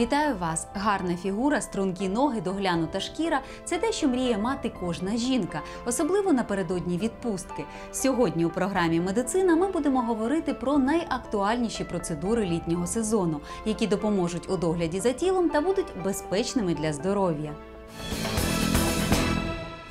Вітаю вас! Гарна фігура, стрункі ноги, доглянута шкіра це те, що мріє мати кожна жінка, особливо напередодні відпустки. Сьогодні у програмі Медицина ми будемо говорити про найактуальніші процедури літнього сезону, які допоможуть у догляді за тілом та будуть безпечними для здоров'я.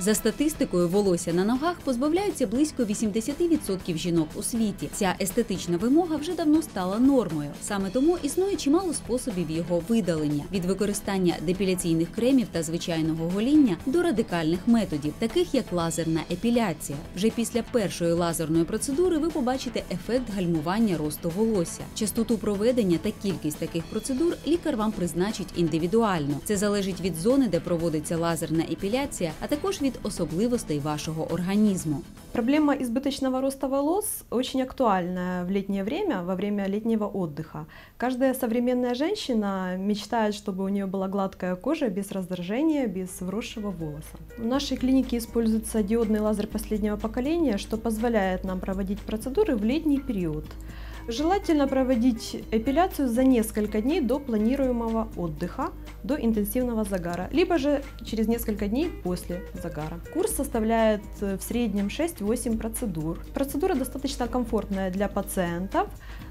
За статистикою, волосся на ногах позбавляються близько 80% жінок у світі. Ця естетична вимога вже давно стала нормою. Саме тому існує чимало способів його видалення від використання депіляційних кремів та звичайного гоління до радикальних методів, таких як лазерна епіляція. Вже після першої лазерної процедури ви побачите ефект гальмування росту волосся. Частоту проведення та кількість таких процедур лікар вам призначить індивідуально. Це залежить від зони, де проводиться лазерна епіляція, а також від особливостей вашого організму. Проблема избыточного роста волос очень актуальная в летнее время, во время летнего отдыха. Каждая современная женщина мечтает, чтобы у нее была гладкая кожа без раздражения, без вросшего волоса. В нашей клинике используется диодный лазер последнего поколения, что позволяет нам проводить процедуры в летний период. Желательно проводить эпиляцию за несколько дней до планируемого отдыха, до интенсивного загара, либо же через несколько дней после загара. Курс составляет э, в среднем 6-8 процедур. Процедура достаточно комфортная для пациентов.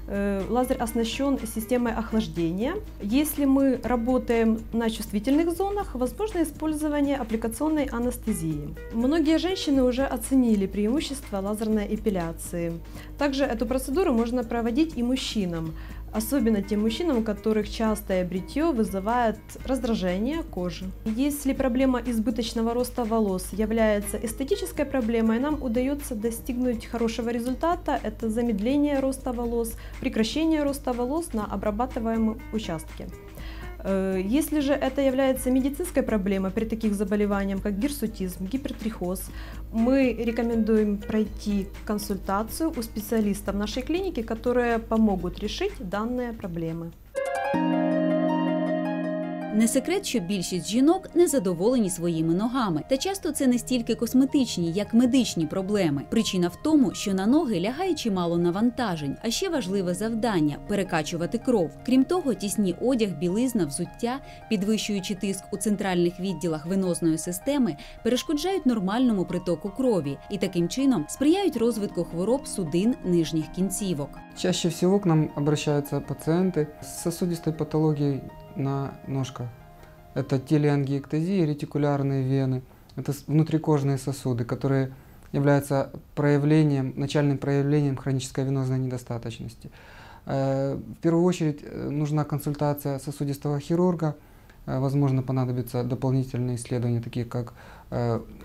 Э, Лазер оснащен системой охлаждения. Если мы работаем на чувствительных зонах, возможно использование аппликационной анестезии. Многие женщины уже оценили преимущества лазерной эпиляции. Также эту процедуру можно проводить и мужчинам. Особенно тем мужчинам, у которых частое бритье вызывает раздражение кожи. Если проблема избыточного роста волос является эстетической проблемой, нам удается достигнуть хорошего результата. Это замедление роста волос, прекращение роста волос на обрабатываемом участке. Э, Если же это является медицинской проблемой при таких заболеваниях, как гирсутизм, гипертрихоз, мы рекомендуем пройти консультацию у специалистов нашей клиники, которые помогут решить данные проблемы. Не секрет, що більшість жінок не задоволені своїми ногами, та часто це не стільки косметичні, як медичні проблеми. Причина в тому, що на ноги лягає чимало навантажень, а ще важливе завдання перекачувати кров. Крім того, тісні одяг, білизна, взуття, підвищуючи тиск у центральних відділах венозної системи, перешкоджають нормальному притоку крові і таким чином сприяють розвитку хвороб судин нижніх кінцівок. Чаще всего к нам обращаются пациенты с сосудистой патологией на ножках. Это телеангиэктазия, ретикулярные вены. Это внутрикожные сосуды, которые являются проявлением, начальным проявлением хронической венозной недостаточности. Э, В первую очередь э, нужна консультация сосудистого хирурга. Э, Возможно, понадобятся дополнительные исследования, такие как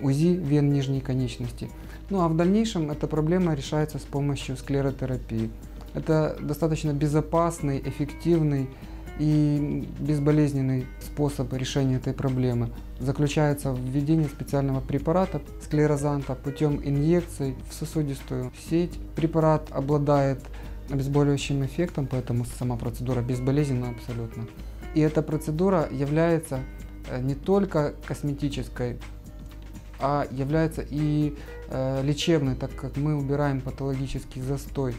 УЗИ вен нижней конечности. Ну а в дальнейшем эта проблема решается с помощью склеротерапии. Это достаточно безопасный, эффективный и безболезненный способ решения этой проблемы. Заключается в введении специального препарата склерозанта путем инъекций в сосудистую сеть. Препарат обладает обезболивающим эффектом, поэтому сама процедура безболезненна абсолютно. И эта процедура является э, не только косметической, а является и э, лечебной, так как мы убираем патологический застой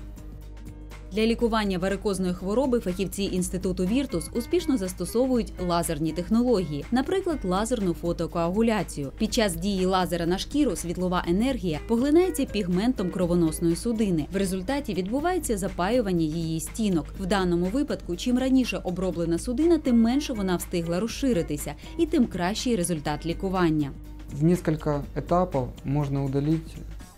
Для лікування варикозної хвороби фахівці інституту Віртус успішно застосовують лазерні технології, наприклад, лазерну фотокоагуляцію. Під час дії лазера на шкіру світлова енергія поглинається пігментом кровоносної судини. В результаті відбувається запаювання її стінок. В даному випадку, чим раніше оброблена судина, тим менше вона встигла розширитися, і тим кращий результат лікування. В несколько этапов можно удалить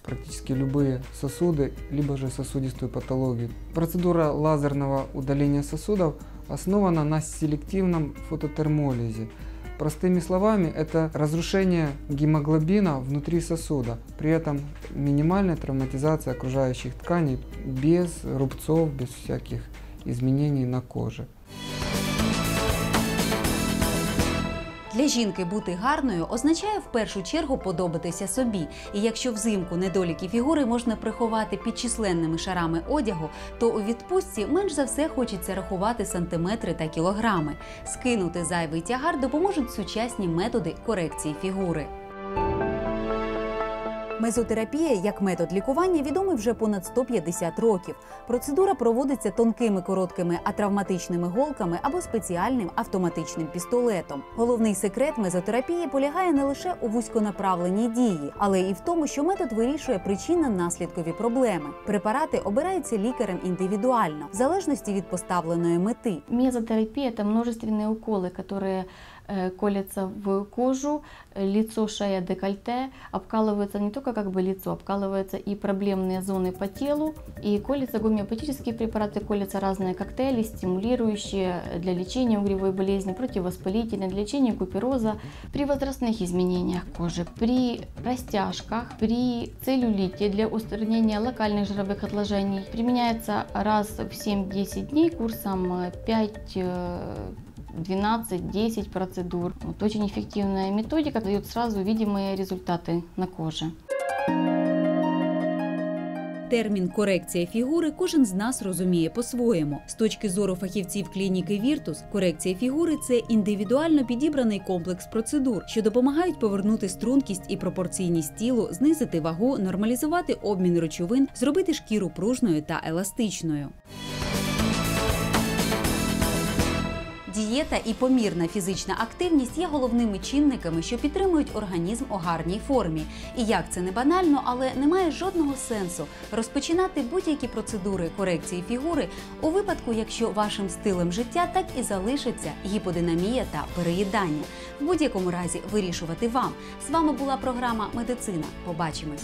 практически любые сосуды, либо же сосудистую патологию. Процедура лазерного удаления сосудов основана на селективном фототермолизе. Простыми словами, это разрушение гемоглобина внутри сосуда, при этом минимальная травматизация окружающих тканей без рубцов, без всяких изменений на коже. Для жінки бути гарною означає в першу чергу подобатися собі. І якщо взимку недоліки фігури можна приховати під численними шарами одягу, то у відпустці менш за все хочеться рахувати сантиметри та кілограми. Скинути зайвий тягар допоможуть сучасні методи корекції фігури. Мезотерапія як метод лікування відомий вже понад 150 років. Процедура проводиться тонкими короткими атравматичними голками або спеціальним автоматичним пістолетом. Головний секрет мезотерапії полягає не лише у вузьконаправленій дії, але і в тому, що метод вирішує причинно-наслідкові проблеми. Препарати обираються лікарем індивідуально, в залежності від поставленої мети. Мезотерапия – это множественные уколы, которые э, колятся в кожу, э, лицо, шея, декольте. Обкалывается не только как бы лицо, обкалываются и проблемные зоны по телу. И колятся гомеопатические препараты, колятся разные коктейли, стимулирующие для лечения угревой болезни, противовоспалительные, для лечения купероза. При возрастных изменениях кожи, при растяжках, при целлюлите для устранения локальных жировых отложений применяется раз в 7-10 дней курсом э, 5 12-10 процедур. Вот очень эффективная методика, дает сразу видимые результаты на коже. Термін корекція фігури кожен з нас розуміє по-своєму. З точки зору фахівців клініки Віртус, корекція фігури це індивідуально підібраний комплекс процедур, що допомагають повернути стрункість і пропорційність тілу, знизити вагу, нормалізувати обмін речовин, зробити шкіру пружною та еластичною. Дієта і помірна фізична активність є головними чинниками, що підтримують організм у гарній формі. І як це не банально, але не має жодного сенсу розпочинати будь-які процедури корекції фігури у випадку, якщо вашим стилем життя так і залишиться гіподинамія та переїдання. В будь-якому разі вирішувати вам. З вами була програма Медицина. Побачимось.